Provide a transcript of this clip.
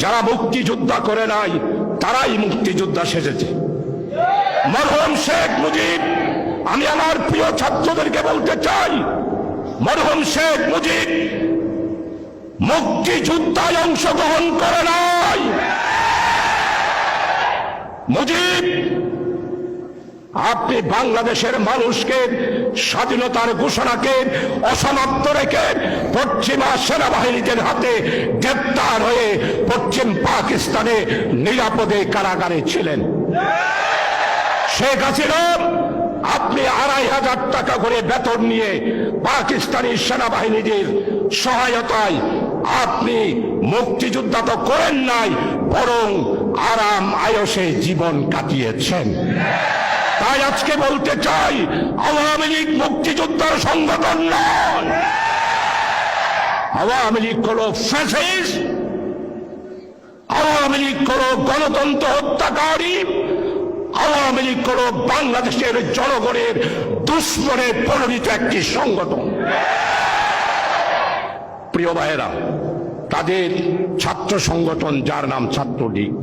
যারা মুক্তিযোদ্ধা করে নাই, তারাই মুক্তিযোদ্ধা সেজেছে। মরহম শেখ মুজিব, আমি আমার প্রিয় ছাত্রদেরকে বলতে চাই, মরহম শেখ মুজিব মুক্তিযোদ্ধায় অংশগ্রহণ করে নাই। মুজিব, আপনি বাংলাদেশের মানুষকে, স্বাধীনতার ঘোষণাকে অসমাপ্ত রেখে পশ্চিমা সেনাবাহিনীদের হাতে গ্রেপ্তার হয়ে পশ্চিম পাকিস্তানে নিরাপদে কারাগারে ছিলেন। শেখ হাসিনা, আপনি আড়াই হাজার টাকা করে বেতন নিয়ে পাকিস্তানি সেনাবাহিনীদের সহায়তায় আপনি মুক্তিযোদ্ধা তো করেন নাই, বরং আরাম আয়সে জীবন কাটিয়েছেন। তাই আজকে বলতে চাই, আওয়ামী লীগ মুক্তিযোদ্ধার সংগঠন নয়। আওয়ামী লীগ হলো ফ্যাসিস্ট আওয়ামী লীগ করো গণতন্ত্র হত্যাকারী, আওয়ামী লীগ করো বাংলাদেশের জনগণের দুশ্মনে পরিণত একটি সংগঠন। প্রিয় ভাইয়েরা, তাদের ছাত্র সংগঠন যার নাম ছাত্রলীগ।